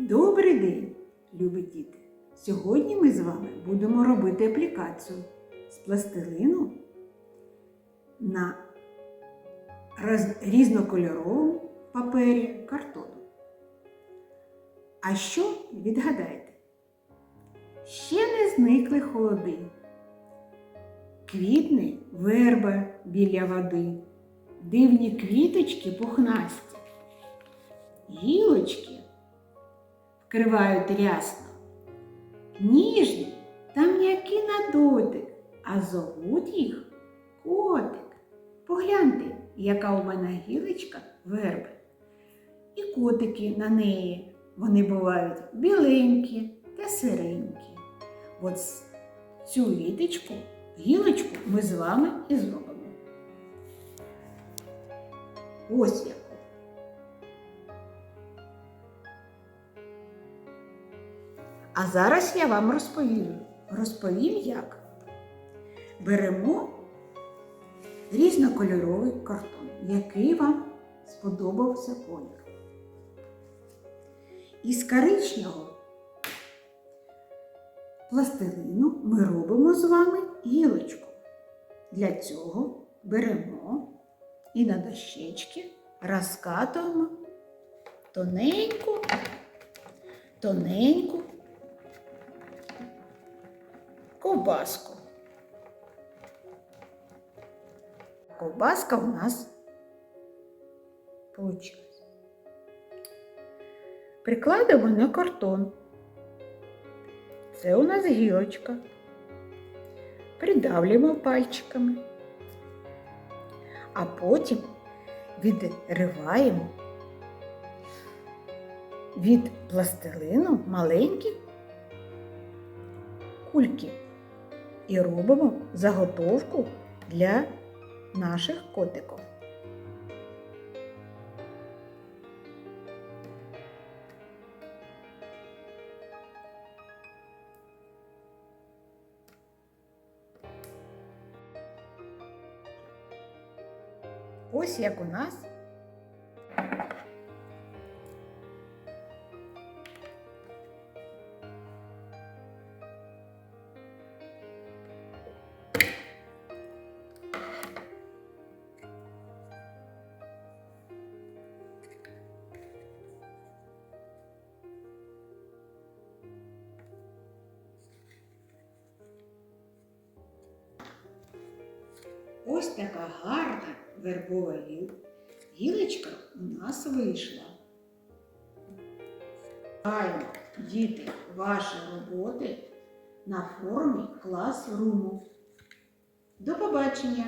Добрий день, любі діти! Сьогодні ми з вами будемо робити аплікацію з пластилину на різнокольоровому папері картону. А що відгадайте? Ще не зникли холоди. Квітне верба біля води, дивні квіточки пухнасті, гілочки вкривають рясно. Ніжні та м'які на дотик, а зовуть їх котик. Погляньте, яка у мене гілочка верби. І котики на неї. Вони бувають біленькі та сиренькі. От цю віточку, гілочку ми з вами і зробимо. Ось яку. А зараз я вам розповім. Розповім як. Беремо різнокольоровий картон, який вам сподобався колір. Із коричневого пластилину ми робимо з вами гілочку. Для цього беремо і на дощечки розкатуємо тоненьку, тоненьку ковбаску. Ковбаска у нас вийшла. Прикладемо на картон. Це у нас гілочка. Придавлюємо пальчиками, а потім відриваємо від пластилину маленькі кульки і робимо заготовку для наших котиків. Ось як у нас Ось така гарна вербова гіл- гілочка у нас вийшла. Чекаємо, діти, ваші роботи на формі клас-руму. До побачення!